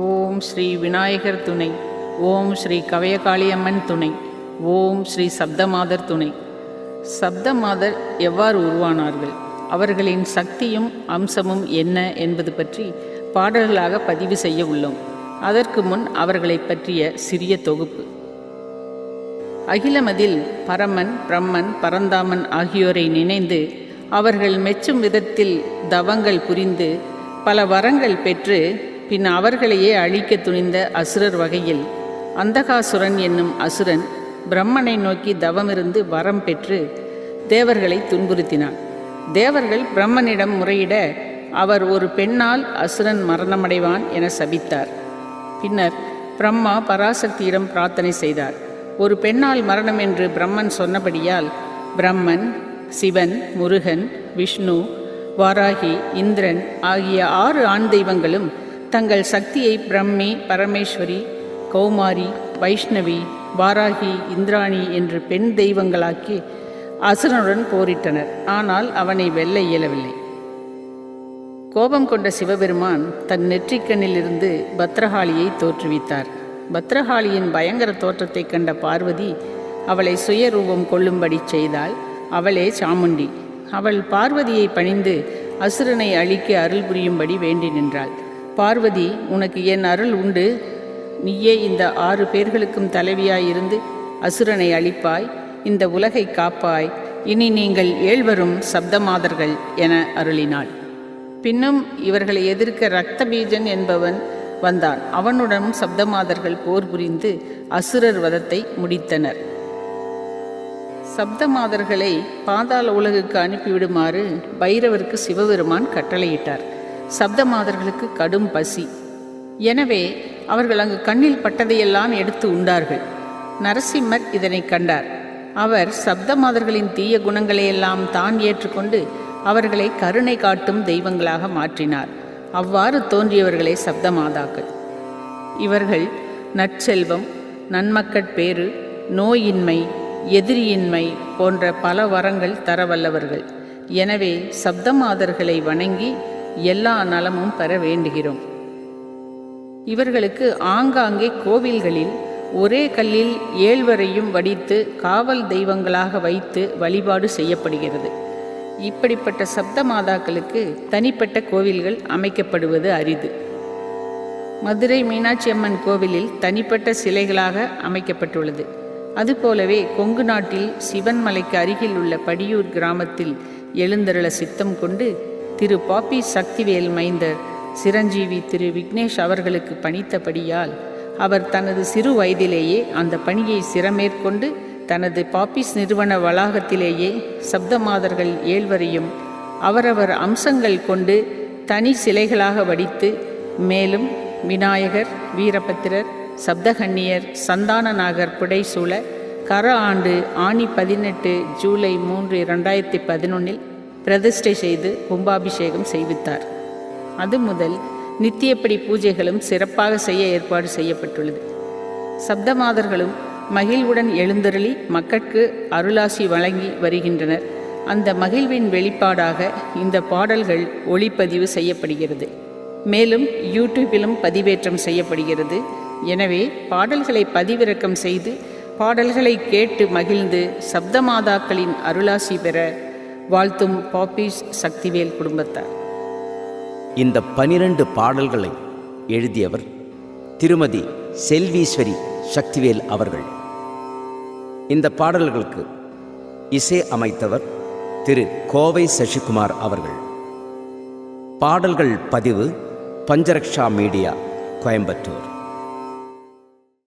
ஓம் ஸ்ரீ விநாயகர் துணை. ஓம் ஸ்ரீ கவயகாளியம்மன் துணை. ஓம் ஸ்ரீ சப்தமாதர் துணை. சப்தமாதர் எவ்வாறு உருவானார்கள்? அவர்களின் சக்தியும் அம்சமும் என்ன என்பது பற்றி பாடல்களாக பதிவு செய்ய உள்ளோம். அதற்கு முன் அவர்களை பற்றிய சிறிய தொகுப்பு. அகிலமதில் பரமன் பிரம்மன் பரந்தாமன் ஆகியோரை நினைந்து அவர்கள் மெச்சும் விதத்தில் தவங்கள் புரிந்து பல வரங்கள் பெற்று பின் அவர்களையே அழிக்க துணிந்த அசுரர் வகையில் அந்தகாசுரன் என்னும் அசுரன் பிரம்மனை நோக்கி தவமிருந்து வரம் பெற்று தேவர்களை துன்புறுத்தினான். தேவர்கள் பிரம்மனிடம் முறையிட அவர் ஒரு பெண்ணால் அசுரன் மரணமடைவான் என சபித்தார். பின்னர் பிரம்மா பராசக்தியிடம் பிரார்த்தனை செய்தார். ஒரு பெண்ணால் மரணம் என்று பிரம்மன் சொன்னபடியால் பிரம்மன் சிவன் முருகன் விஷ்ணு வாராகி இந்திரன் ஆகிய ஆறு ஆண் தெய்வங்களும் தங்கள் சக்தியை பிரம்மி பரமேஸ்வரி கௌமாரி வைஷ்ணவி வாராகி இந்திராணி என்று பெண் தெய்வங்களாக்கி அசுரனுடன் போரிட்டனர். ஆனால் அவனை வெல்ல இயலவில்லை. கோபம் கொண்ட சிவபெருமான் தன் நெற்றிக்கண்ணிலிருந்து பத்ரகாளியை தோற்றுவித்தார். பத்ரகாளியின் பயங்கர தோற்றத்தை கண்ட பார்வதி அவளை சுயரூபம் கொள்ளும்படி செய்தால் அவளே சாமுண்டி. அவள் பார்வதியை பணிந்து அசுரனை அழிக்க அருள் புரியும்படி வேண்டி நின்றாள். பார்வதி உனக்கு என் அருள் உண்டு. நீயே இந்த ஆறு பேர்களுக்கும் தலைவியாயிருந்து அசுரனை அழிப்பாய். இந்த உலகை காப்பாய். இனி நீங்கள் ஏழ்வரும் சப்தமாதர்கள் என அருளினாள். பின்னும் இவர்களை எதிர்க்க ரக்தபீஜன் என்பவன் வந்தான். அவனுடனும் சப்தமாதர்கள் போர் புரிந்து அசுரர் வதத்தை முடித்தனர். சப்தமாதர்களை பாதாள உலகுக்கு அனுப்பிவிடுமாறு பைரவருக்கு சிவபெருமான் கட்டளையிட்டார். சப்தமாதர்களுக்கு கடும் பசி. எனவே அவர்கள் அங்கு கண்ணில் பட்டதையெல்லாம் எடுத்து உண்டார்கள். நரசிம்மர் இதனை கண்டார். அவர் சப்தமாதர்களின் தீய குணங்களையெல்லாம் தான் ஏற்றுக்கொண்டு அவர்களை கருணை காட்டும் தெய்வங்களாக மாற்றினார். அவ்வாறு தோன்றியவர்களே சப்தமாதாக்கள். இவர்கள் நற்செல்வம் நன்மக்கட்பேறு நோயின்மை எதிரியின்மை போன்ற பல வரங்கள் தரவல்லவர்கள் எனவே சப்தமாதர்களை வணங்கி எல்லா நலமும் பெற வேண்டுகிறோம். இவர்களுக்கு ஆங்காங்கே கோவில்களில் ஒரே கல்லில் ஏழ்வரையும் வடித்து காவல் தெய்வங்களாக வைத்து வழிபாடு செய்யப்படுகிறது. இப்படிப்பட்ட சப்த மாதாக்களுக்கு தனிப்பட்ட கோவில்கள் அமைக்கப்படுவது அரிது. மதுரை மீனாட்சி அம்மன் கோவிலில் தனிப்பட்ட சிலைகளாக அமைக்கப்பட்டுள்ளது. அதுபோலவே கொங்கு நாட்டில் சிவன்மலைக்கு அருகில் உள்ள படியூர் கிராமத்தில் எழுந்தருள சித்தம் கொண்டு திரு பாப்பி சக்திவேல் மைந்தர் சிரஞ்சீவி திரு விக்னேஷ் அவர்களுக்கு பணித்தபடியால் அவர் தனது சிறு வயதிலேயே அந்த பணியை சிறமேற்கொண்டு தனது பாப்பிஸ் நிறுவன வளாகத்திலேயே சப்தமாதர்கள் ஏழ்வரையும் அவரவர் அம்சங்கள் கொண்டு தனி சிலைகளாக வடித்து மேலும் விநாயகர் வீரபத்திரர் சப்தகன்னியர் சந்தானநாகர் புடைசூழ கர ஆண்டு ஆணி பதினெட்டு ஜூலை மூன்று இரண்டாயிரத்தி பதினொன்னில் பிரதிஷ்டை செய்து கும்பாபிஷேகம் செய்வித்தார். அது முதல் நித்தியப்படி பூஜைகளும் சிறப்பாக செய்ய ஏற்பாடு செய்யப்பட்டுள்ளது. சப்தமாதர்களும் மகிழ்வுடன் எழுந்தருளி மக்கட்கு அருளாசி வழங்கி வருகின்றனர். அந்த மகிழ்வின் வெளிப்பாடாக இந்த பாடல்கள் ஒளிப்பதிவு செய்யப்படுகிறது. மேலும் யூடியூப்பிலும் பதிவேற்றம் செய்யப்படுகிறது. எனவே பாடல்களை பதிவிறக்கம் செய்து பாடல்களை கேட்டு மகிழ்ந்து சப்தமாதாக்களின் அருளாசி பெற வாழ்த்தும் பாப்பீஸ் சக்திவேல் குடும்பத்தார். இந்த பனிரெண்டு பாடல்களை எழுதியவர் திருமதி செல்வீஸ்வரி சக்திவேல் அவர்கள். இந்த பாடல்களுக்கு இசை அமைத்தவர் திரு கோவை சசிகுமார் அவர்கள். பாடல்கள் பதிவு பஞ்சரக்ஷா மீடியா கோயம்புத்தூர்.